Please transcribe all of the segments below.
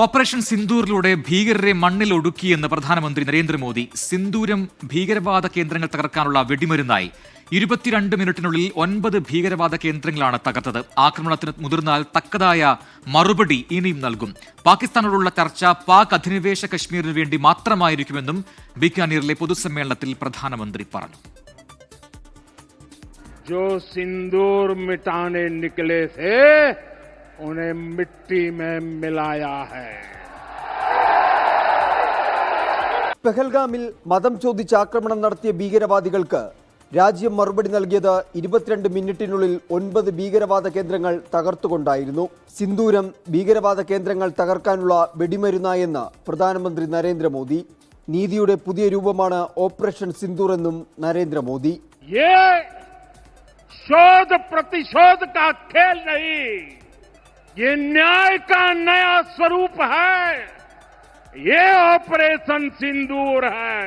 Operation സിന്ദൂറിലൂടെ ഭീകരരെ മണ്ണിൽ ഒടുക്കിയെന്ന് പ്രധാനമന്ത്രി നരേന്ദ്രമോദി സിന്ദൂരം ഭീകരവാദ കേന്ദ്രങ്ങൾ തകർക്കാനുള്ള വെടിമരുന്നായി. ഇരുപത്തിരണ്ട് മിനിറ്റിനുള്ളിൽ ഒൻപത് ഭീകരവാദ കേന്ദ്രങ്ങളാണ് തകർത്തത്. ആക്രമണത്തിന് മുതിർന്നാൽ തക്കതായ മറുപടി ഇനിയും നൽകും. പാകിസ്ഥാനോടുള്ള ചർച്ച പാക് അധിനിവേശ കശ്മീരിന് വേണ്ടി മാത്രമായിരിക്കുമെന്നും ബിക്കാനീറിലെ പൊതുസമ്മേളനത്തിൽ പ്രധാനമന്ത്രി പറഞ്ഞു. ജോ സിന്ദൂർ മിട്ടാനെ നിക്കലേ उन्हें मिट्टी में मिलाया है പെഹൽഗാമിൽ മതം ചോദിച്ച് ആക്രമണം നടത്തിയ ഭീകരവാദികൾക്ക് രാജ്യം മറുപടി നൽകിയത് ഇരുപത്തിരണ്ട് മിനിറ്റിനുള്ളിൽ ഒൻപത് ഭീകരവാദ കേന്ദ്രങ്ങൾ തകർത്തുകൊണ്ടായിരുന്നു സിന്ദൂരം ഭീകരവാദ കേന്ദ്രങ്ങൾ തകർക്കാനുള്ള വെടിമരുന്നായെന്ന് പ്രധാനമന്ത്രി നരേന്ദ്രമോദി നീതിയുടെ പുതിയ രൂപമാണ് ഓപ്പറേഷൻ സിന്ദൂർ എന്നും നരേന്ദ്രമോദി ये शोध प्रतिशोध का खेल नहीं ये न्याय का नया स्वरूप है ये ऑपरेशन सिंदूर है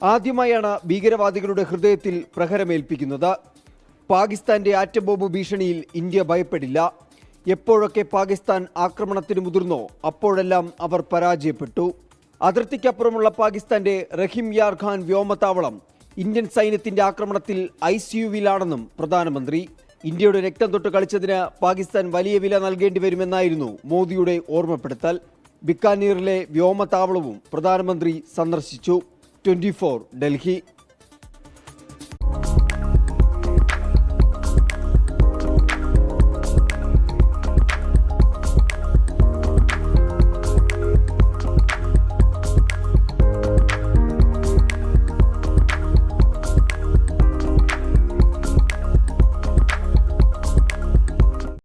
ആദ്യമായാണ് ഭീകരവാദികളുടെ ഹൃദയത്തിൽ പ്രഹരമേൽപ്പിക്കുന്നത് പാകിസ്ഥാന്റെ ആറ്റം ബോംബ് ഭീഷണിയിൽ ഇന്ത്യ ഭയപ്പെടില്ല എപ്പോഴൊക്കെ പാകിസ്ഥാൻ ആക്രമണത്തിന് മുതിർന്നോ അപ്പോഴെല്ലാം അവർ പരാജയപ്പെട്ടു അതിർത്തിക്കപ്പുറമുള്ള പാകിസ്ഥാന്റെ റഹീം യാർ ഖാൻ വ്യോമത്താവളം ഇന്ത്യൻ സൈന്യത്തിന്റെ ആക്രമണത്തിൽ ഐ സിയുവിലാണെന്നും പ്രധാനമന്ത്രി ഇന്ത്യയുടെ രക്തം തൊട്ട് കളിച്ചതിന് പാകിസ്ഥാൻ വലിയ വില നൽകേണ്ടി വരുമെന്നായിരുന്നു മോദിയുടെ ഓർമ്മപ്പെടുത്തൽ. ബിക്കാനീറിലെ വ്യോമത്താവളവും പ്രധാനമന്ത്രി സന്ദർശിച്ചു. ട്വന്റി ഡൽഹി.